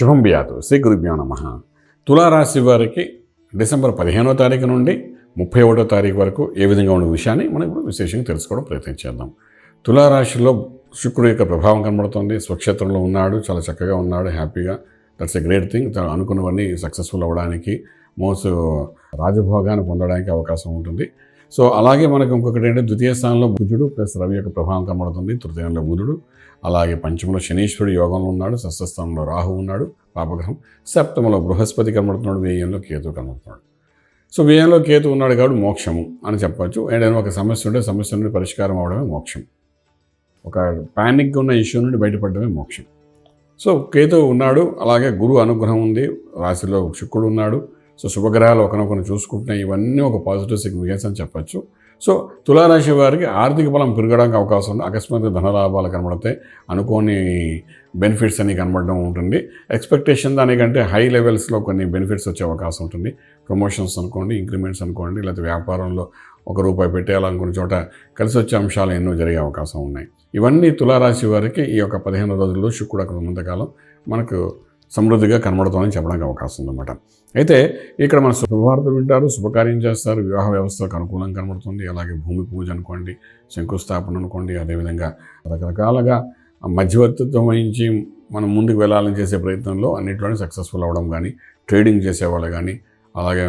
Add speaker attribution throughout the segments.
Speaker 1: శుభం వ్యాతు శ్రీ గురుభ్యో నమ. తులారాశి వారికి డిసెంబర్ పదిహేనో తారీఖు నుండి ముప్పై ఒకటో తారీఖు వరకు ఏ విధంగా ఉన్న విషయాన్ని మనం ఇప్పుడు విశేషంగా తెలుసుకోవడం ప్రయత్నం చేద్దాం. తులారాశిలో శుక్రుడు యొక్క ప్రభావం కనబడుతుంది. స్వక్షేత్రంలో ఉన్నాడు. చాలా చక్కగా ఉన్నాడు. హ్యాపీగా. దట్స్ ఎ గ్రేట్ థింగ్ తను అనుకున్నవన్నీ సక్సెస్ఫుల్ అవ్వడానికి మోస్ట్ రాజభోగాన్ని పొందడానికి అవకాశం ఉంటుంది. సో అలాగే మనకు ఇంకొకటి ఏంటంటే ద్వితీయ స్థానంలో బుధుడు ప్లస్ రవి యొక్క ప్రభావం కనబడుతుంది. తృతీయంలో బుధుడు అలాగే పంచమంలో శనీశ్వరుడు యోగంలో ఉన్నాడు షష్ఠస్థానంలో రాహు ఉన్నాడు పాపగ్రహం. సప్తమలో బృహస్పతి కనబడుతున్నాడు వ్యయంలో కేతు కనబడుతున్నాడు. సో వ్యయంలో కేతు ఉన్నాడు కాబట్టి మోక్షము అని చెప్పచ్చు. ఏదైనా ఒక సమస్య ఉంటే సమస్య నుండి పరిష్కారం అవడమే మోక్షం. ఒక ప్యానిక్గా ఉన్న ఇష్యూ నుండి బయటపడమే మోక్షం. సో కేతు ఉన్నాడు అలాగే గురువు అనుగ్రహం ఉంది రాశిలో శుక్రుడు ఉన్నాడు సో శుభగ్రహాలు ఒకనొకరు చూసుకుంటున్నాయి ఇవన్నీ ఒక పాజిటివ్ సిగ్నిఫికెన్స్ అని చెప్పచ్చు. సో తులారాశి వారికి ఆర్థిక బలం పెరగడానికి అవకాశం ఉంది. అకస్మాత్ ధనలాభాలు కనబడతాయి. అనుకోని బెనిఫిట్స్ అన్ని కనబడడం ఉంటుంది. ఎక్స్పెక్టేషన్ దానికంటే హై లెవెల్స్లో కొన్ని బెనిఫిట్స్ వచ్చే అవకాశం ఉంటుంది. ప్రమోషన్స్ అనుకోండి ఇంక్రిమెంట్స్ అనుకోండి లేకపోతే వ్యాపారంలో ఒక రూపాయి పెట్టేయాలనుకున్న చోట కలిసి వచ్చే అంశాలు ఎన్నో జరిగే అవకాశం ఉన్నాయి. ఇవన్నీ తులారాశి వారికి ఈ యొక్క పదిహేను రోజుల్లో శుక్రుడు అక్కడ ఉన్నంతకాలం మనకు సమృద్ధిగా కనబడుతుందని చెప్పడానికి అవకాశం ఉందన్నమాట. అయితే ఇక్కడ మన శుభవార్త వింటారు శుభకార్యం చేస్తారు వివాహ వ్యవస్థకు అనుకూలంగా కనబడుతుంది. అలాగే భూమి పూజ అనుకోండి శంకుస్థాపన అనుకోండి అదేవిధంగా రకరకాలుగా మధ్యవర్తిత్వం వహించి మనం ముందుకు వెళ్ళాలని చేసే ప్రయత్నంలో అన్నింటిలోనే సక్సెస్ఫుల్ అవ్వడం కానీ ట్రేడింగ్ చేసేవాళ్ళు కానీ అలాగే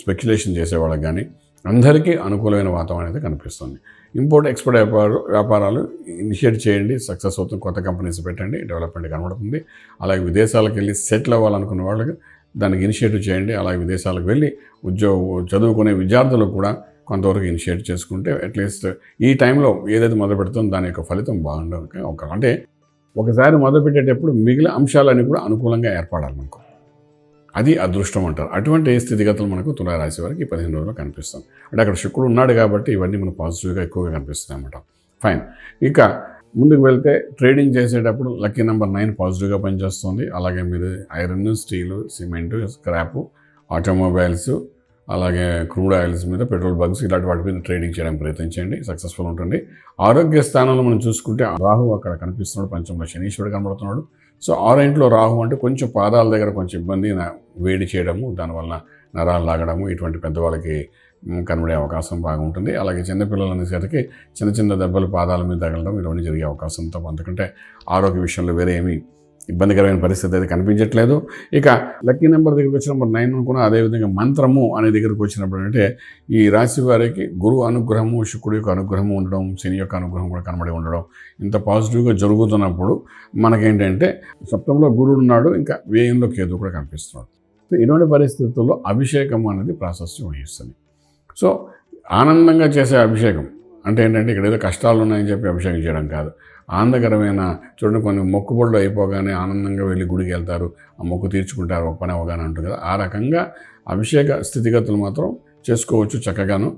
Speaker 1: స్పెక్యులేషన్ చేసేవాళ్ళకి కానీ అందరికీ అనుకూలమైన వాతావరణం అయితే కనిపిస్తుంది. ఇంపోర్ట్ ఎక్స్పోర్ట్ వ్యాపార వ్యాపారాలు ఇనిషియేట్ చేయండి. సక్సెస్ అవుతుంది కొత్త కంపెనీస్ పెట్టండి. డెవలప్మెంట్ కనబడుతుంది. అలాగే విదేశాలకు వెళ్ళి సెటిల్ అవ్వాలనుకున్న వాళ్ళకి దానికి ఇనిషియేటివ్ చేయండి. అలాగే విదేశాలకు వెళ్ళి ఉద్యోగ చదువుకునే విద్యార్థులు కూడా కొంతవరకు ఇనిషియేట్ చేసుకుంటే అట్లీస్ట్ ఈ టైంలో ఏదైతే మొదలు పెడుతుందో దాని యొక్క ఫలితం బాగుండదు ఒక అంటే ఒకసారి మొదలుపెట్టేటప్పుడు మిగిలిన అంశాలన్నీ కూడా అనుకూలంగా ఏర్పడాలి మనకు. అది అదృష్టం అంటారు. అటువంటి స్థితిగతులు మనకు తులారాశి వారికి పదిహేను రోజుల్లో కనిపిస్తాం. అంటే అక్కడ శుక్రుడు ఉన్నాడు కాబట్టి ఇవన్నీ మనకు పాజిటివ్గా ఎక్కువగా కనిపిస్తుంది అనమాట ఫైన్ ఇక ముందుకు వెళ్తే ట్రేడింగ్ చేసేటప్పుడు లక్కీ నెంబర్ నైన్ పాజిటివ్గా పనిచేస్తుంది. అలాగే మీరు iron steel cement scrap automobiles అలాగే క్రూడ్ ఆయిల్స్ మీద పెట్రోల్ బంక్స్ ఇలాంటి వాటి మీద ట్రేడింగ్ చేయడానికి ప్రయత్నించండి సక్సెస్ఫుల్ ఉంటుంది ఆరోగ్య స్థానంలో మనం చూసుకుంటే రాహు అక్కడ కనిపిస్తున్నాడు. పంచంలో శనీశ్వరుడు కనబడుతున్నాడు. సో ఆరెంట్లో రాహు అంటే కొంచెం పాదాల దగ్గర కొంచెం ఇబ్బంది నా- వేడి చేయడము దానివల్ల నరాలు లాగడము ఇటువంటి పెద్దవాళ్ళకి కనబడే అవకాశం బాగుంటుంది అలాగే చిన్నపిల్లలు అనేసరికి చిన్న చిన్న దెబ్బలు పాదాల మీద తగలడం ఇవన్నీ జరిగే అవకాశంతో ఉంటుంది అందుకంటే ఆరోగ్య విషయంలో వేరే ఏమీ ఇబ్బందికరమైన పరిస్థితి అయితే కనిపించట్లేదు. ఇక లక్కీ నెంబర్ దగ్గరికి వచ్చినప్పుడు నైన్ కూడా అదేవిధంగా మంత్రము అనే దగ్గరికి వచ్చినప్పుడు అంటే ఈ రాశి వారికి గురువు అనుగ్రహము శుక్రుడు యొక్క అనుగ్రహము ఉండడం శని యొక్క అనుగ్రహం కూడా కనబడి ఉండడం ఇంత పాజిటివ్గా జరుగుతున్నప్పుడు మనకేంటంటే సప్తంలో గురుడు ఉన్నాడు ఇంకా వ్యయంలో కేతు కూడా కనిపిస్తున్నాడు. సో ఇటువంటి పరిస్థితుల్లో అభిషేకం అనేది ప్రాశస్త్యం వహిస్తుంది. సో ఆనందంగా చేసే అభిషేకం అంటే ఏంటంటే ఇక్కడ ఏదో కష్టాలు ఉన్నాయని చెప్పి అభిషేకం చేయడం కాదు. ఆనందకరమైన చూడండి కొన్ని మొక్కుబడులు అయిపోగానే ఆనందంగా వెళ్ళి గుడికి వెళ్తారు. ఆ మొక్కు తీర్చుకుంటారు ఒక పని అవగానే ఉంటుంది కదా. ఆ రకంగా అభిషేక స్థితిగతులు మాత్రం చేసుకోవచ్చు చక్కగాను.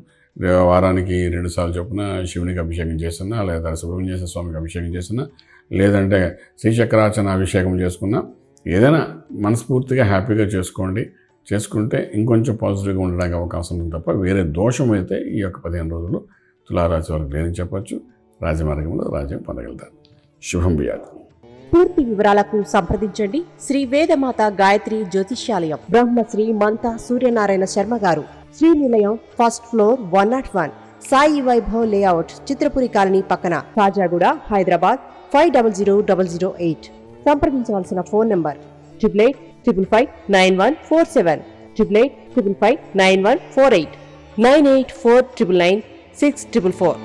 Speaker 1: వారానికి రెండు సార్లు చొప్పున శివునికి అభిషేకం చేస్తున్నా లేదా సుబ్రహ్మణ్యేశ్వర స్వామికి అభిషేకం చేస్తున్నా లేదంటే శ్రీచక్రార్చన అభిషేకం చేసుకున్నా ఏదైనా మనస్ఫూర్తిగా హ్యాపీగా చేసుకోండి. చేసుకుంటే ఇంకొంచెం పాజిటివ్గా ఉండడానికి అవకాశం ఉంది తప్ప వేరే దోషం అయితే ఈ యొక్క పదిహేను రోజులు తులారాశి వారికి లేదని చెప్పచ్చు. రాజమార్గంలో రాజ్యం పొందగలుగుతారు. శుభం బియాదు
Speaker 2: పూర్తి వివరాలకు సంప్రదించండి. శ్రీ వేదమాత గాయత్రి జ్యోతిష్యాలయం. బ్రహ్మశ్రీ మంత సూర్యనారాయణ శర్మ గారు. Sri Nilayam first floor one not one. Sai Vaibhav layout Chitrapuri colony పక్కన. Kajaguda Hyderabad five double zero double zero eight. సంప్రదించవలసిన phone number triple eight triple five nine one four seven. Triple eight triple five nine one four eight. Nine eight four triple nine six triple four.